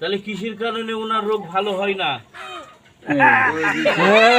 তাহলে কিসের কারণে ওনার রোগ ভালো হয় না হ্যাঁ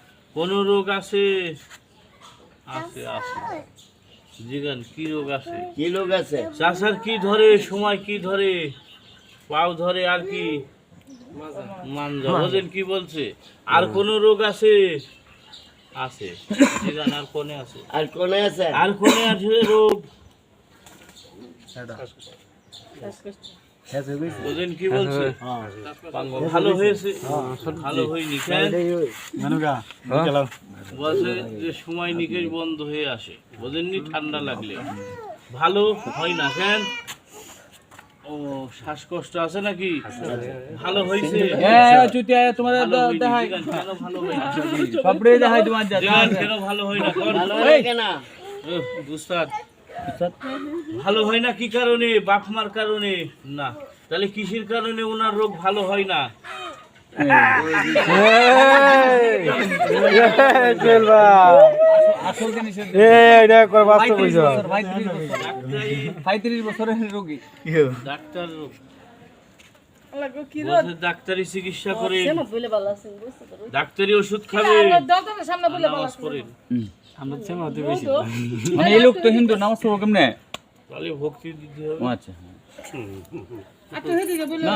কোন রোগ আছে? আছে আছে। জিগান কি রোগ আছে? কি রোগ আছে? চাষার কি ধরে সময় কি ধরে? পাও ধরে আর কি? মানজা কি বলছে? আর কোন রোগ আছে? আছে। জিগান আর কোনে আছে? আর কোনে আছে? আর কোনে আছে রোগ? ওদের কি বলছে? ভালো হয়েছে। ভালো হয়নি বলছে যে সময় নিকেশ বন্ধ হয়ে আসে। বোঝেননি ঠান্ডা লাগলে। ভালো হয় না কেন ও শ্বাসকষ্ট আছে নাকি? ভালো হয়েছে? ভালো হয়। না? দেখাই তোমার কেন ভালো হয় না? কর। ভালো হয় না কি কারণে? বাপ মার কারণে? না। তাহলে কিসের কারণে ওনার রোগ ভালো হয় না? আসল ডাক্তারি পঁয়ত্রিশ বছরের রোগী? ডাক্তার ডাক্তারি চিকিৎসা করে ডাক্তারি ওষুধ খাবে নামাজ বেশি মানে এই লোক তো হিন্দু নামাজ পড়ব কেমনে? তাহলে ভক্তি দিতে হবে। আচ্ছা না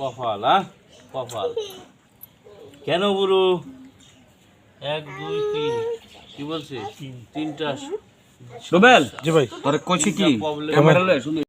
কপাল হ্যাঁ কপাল। কেন বুড়ো? এক দুই তিন। কি বলছে তিনটা রুবেল জি ভাই। তোর কইছি কি? ক্যামেরা লয়ে শুনি